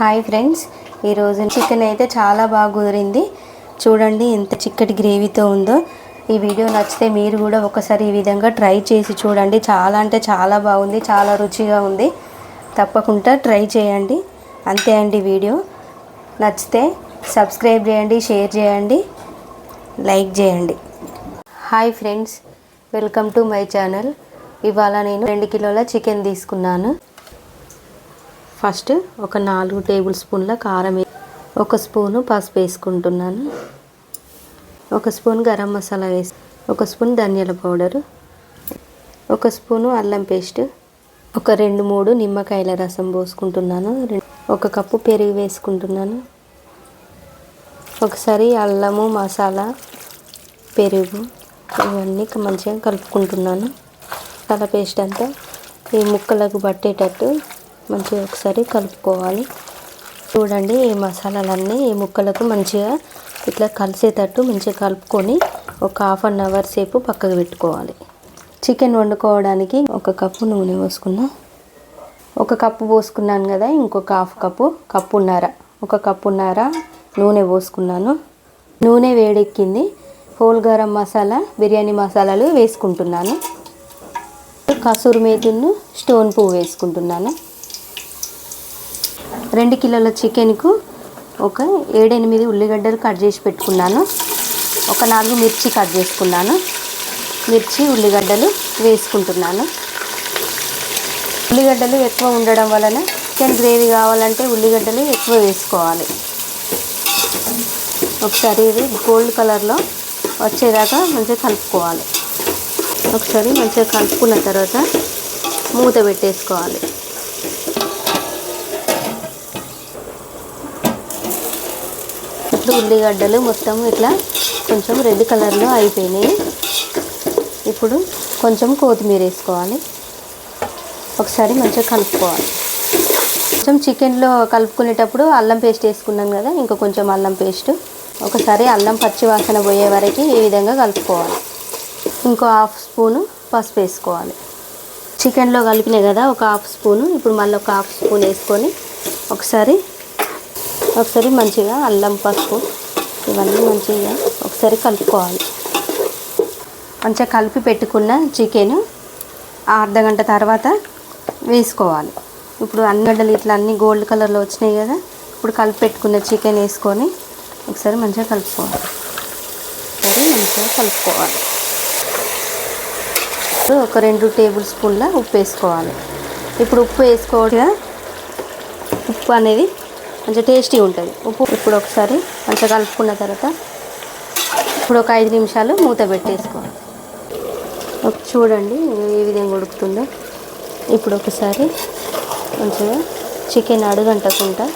Hi friends. ఈరోజు chicken అయితే చాలా బాగా కుదిరింది. చూడండి ఎంత చిక్కటి గ్రేవీతో ఉందో. ఈ వీడియో నచ్చితే మీరు కూడా ఒకసారి ఈ విధంగా ట్రై చేసి చూడండి. చాలా అంటే చాలా బాగుంది చాలా రుచిగా ఉంది. తప్పకుండా ట్రై చేయండి. అంతే అండి వీడియో. నచ్చితే సబ్స్క్రైబ్ చేయండి షేర్ చేయండి లైక్ చేయండి. Hi friends. Welcome to my channel. ఇవాళ నేను రెండు కిలోల చికెన్ తీసుకున్నాను. ఫస్ట్ ఒక నాలుగు టేబుల్ స్పూన్ల కారం ఒక స్పూను పసుపు వేసుకుంటున్నాను. ఒక స్పూన్ గరం మసాలా వేసి ఒక స్పూన్ ధనియాల పౌడరు. ఒక స్పూను అల్లం పేస్ట్. ఒక రెండు మూడు నిమ్మకాయల రసం పోసుకుంటున్నాను. ఒక కప్పు పెరుగు వేసుకుంటున్నాను. ఒకసారి అల్లము మసాలా పెరుగు ఇవన్నీ మంచిగా కలుపుకుంటున్నాను. మసాలా పేస్ట్ అంతా ఈ ముక్కలకు పట్టేటట్టు మంచిగా ఒకసారి కలుపుకోవాలి. చూడండి ఈ మసాలాలన్నీ ఈ ముక్కలకు మంచిగా ఇట్లా కలిసేటట్టు మంచిగా కలుపుకొని ఒక హాఫ్ అన్ అవర్ సేపు పక్కకు పెట్టుకోవాలి. చికెన్ వండుకోవడానికి ఒక కప్పు నూనె పోసుకున్నా. ఒక కప్పు పోసుకున్నాను కదా ఇంకొక హాఫ్ కప్పు కప్పున్నర. ఒక కప్పున్నర నూనె పోసుకున్నాను. నూనె వేడెక్కింది. హోల్ గరం మసాలా బిర్యానీ మసాలాలు వేసుకుంటున్నాను. కసూరు మేతిను స్టోన్ పువ్వు వేసుకుంటున్నాను. రెండు కిలోల చికెన్కు ఒక ఏడెనిమిది ఉల్లిగడ్డలు కట్ చేసి పెట్టుకున్నాను. ఒక నాలుగు మిర్చి కట్ చేసుకున్నాను. మిర్చి ఉల్లిగడ్డలు వేసుకుంటున్నాను. ఉల్లిగడ్డలు ఎక్కువ ఉండడం వలన చికెన్ గ్రేవీ కావాలంటే ఉల్లిగడ్డలు ఎక్కువ వేసుకోవాలి. ఒకసారి ఇది గోల్డ్ కలర్లో వచ్చేదాకా మంచిగా కలుపుకోవాలి. ఒకసారి మంచిగా కలుపుకున్న తర్వాత మూత పెట్టేసుకోవాలి. ఇప్పుడు ఉల్లిగడ్డలు మొత్తం ఇట్లా కొంచెం రెడ్ కలర్లో అయిపోయినాయి. ఇప్పుడు కొంచెం కొత్తిమీర వేసుకోవాలి. ఒకసారి మంచిగా కలుపుకోవాలి. కొంచెం చికెన్లో కలుపుకునేటప్పుడు అల్లం పేస్ట్ వేసుకున్నాం కదా ఇంకా కొంచెం అల్లం పేస్ట్. ఒకసారి అల్లం పచ్చి వాసన పోయే వరకు ఈ విధంగా కలుపుకోవాలి. ఇంకో హాఫ్ స్పూను పసుపు వేసుకోవాలి. చికెన్లో కలిపినాయి కదా ఒక హాఫ్ స్పూను. ఇప్పుడు మళ్ళీ ఒక హాఫ్ స్పూన్ వేసుకొని ఒకసారి ఒకసారి మంచిగా అల్లం పసుపు ఇవన్నీ మంచిగా ఒకసారి కలుపుకోవాలి. మంచిగా కలిపి పెట్టుకున్న చికెన్ అర్ధ గంట తర్వాత వేసుకోవాలి. ఇప్పుడు అన్ని గడ్డలు ఇట్లా అన్ని గోల్డ్ కలర్లో వచ్చినాయి కదా ఇప్పుడు కలిపి పెట్టుకున్న చికెన్ వేసుకొని ఒకసారి మంచిగా కలుపుకోవాలి. ఒకసారి మంచిగా కలుపుకోవాలి. ఇప్పుడు ఒక రెండు టేబుల్ స్పూన్ల ఉప్పు వేసుకోవాలి. ఇప్పుడు ఉప్పు వేసుకోవడం ఉప్పు అనేది మంచిగా టేస్టీ ఉంటుంది. ఉప్పు ఇప్పుడు ఒకసారి మంచిగా కలుపుకున్న తర్వాత ఇప్పుడు ఒక ఐదు నిమిషాలు మూత పెట్టేసుకోవాలి. ఒక- చూడండి ఏ విధంగా ఉడుకుతుందో? ఇప్పుడు ఒకసారి మంచిగా చికెన్ అడుగంటకుండా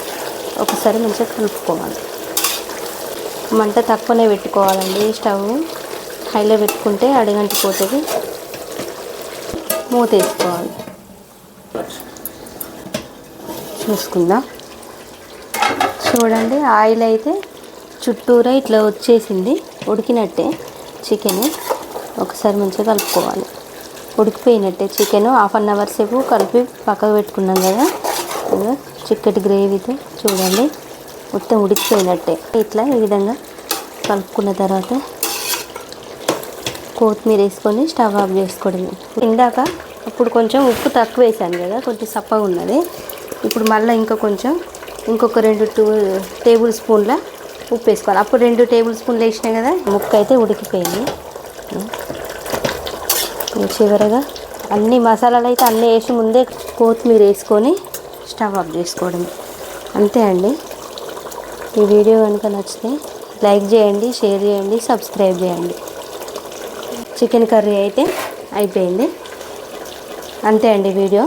ఒకసారి మంచిగా కలుపుకోవాలి. మంట తక్కువనే పెట్టుకోవాలండి. స్టవ్ హైలో పెట్టుకుంటే అడుగంటిపోతుంది. మూత వేసుకోవాలి. చూసుకుందాం. చూడండి ఆయిల్ అయితే చుట్టూరా ఇట్లా వచ్చేసింది. ఉడికినట్టే చికెన్ ఒకసారి మంచిగా కలుపుకోవాలి. ఉడికిపోయినట్టే చికెన్. హాఫ్ అన్ అవర్ సేపు కలిపి పక్కకు పెట్టుకున్నాం కదా. ఇదిగో చిక్కటి గ్రేవీతో చూడండి మొత్తం ఉడికిపోయినట్టే. ఇట్లా ఈ విధంగా కలుపుకున్న తర్వాత కొత్తిమీర వేసుకొని స్టవ్ ఆఫ్ చేసుకోవడమే. ఇందాక అప్పుడు కొంచెం ఉప్పు తక్కువ వేసాను కదా కొంచెం సప్పగా ఉన్నది. ఇప్పుడు మళ్ళీ ఇంకా కొంచెం ఇంకొక రెండు టూ టేబుల్ స్పూన్ల ఉప్పు వేసుకోవాలి. అప్పుడు రెండు టేబుల్ స్పూన్లు వేసినాయి కదా ముక్క అయితే ఉడికిపోయింది. చివరగా అన్ని మసాలాలు అయితే అన్నీ వేసి ముందే కొత్తిమీర వేసుకొని స్టవ్ ఆఫ్ చేసుకోవడం. అంతే అండి. ఈ వీడియో కనుక నచ్చితే లైక్ చేయండి షేర్ చేయండి సబ్స్క్రైబ్ చేయండి. చికెన్ కర్రీ అయితే అయిపోయింది. అంతే అండి వీడియో.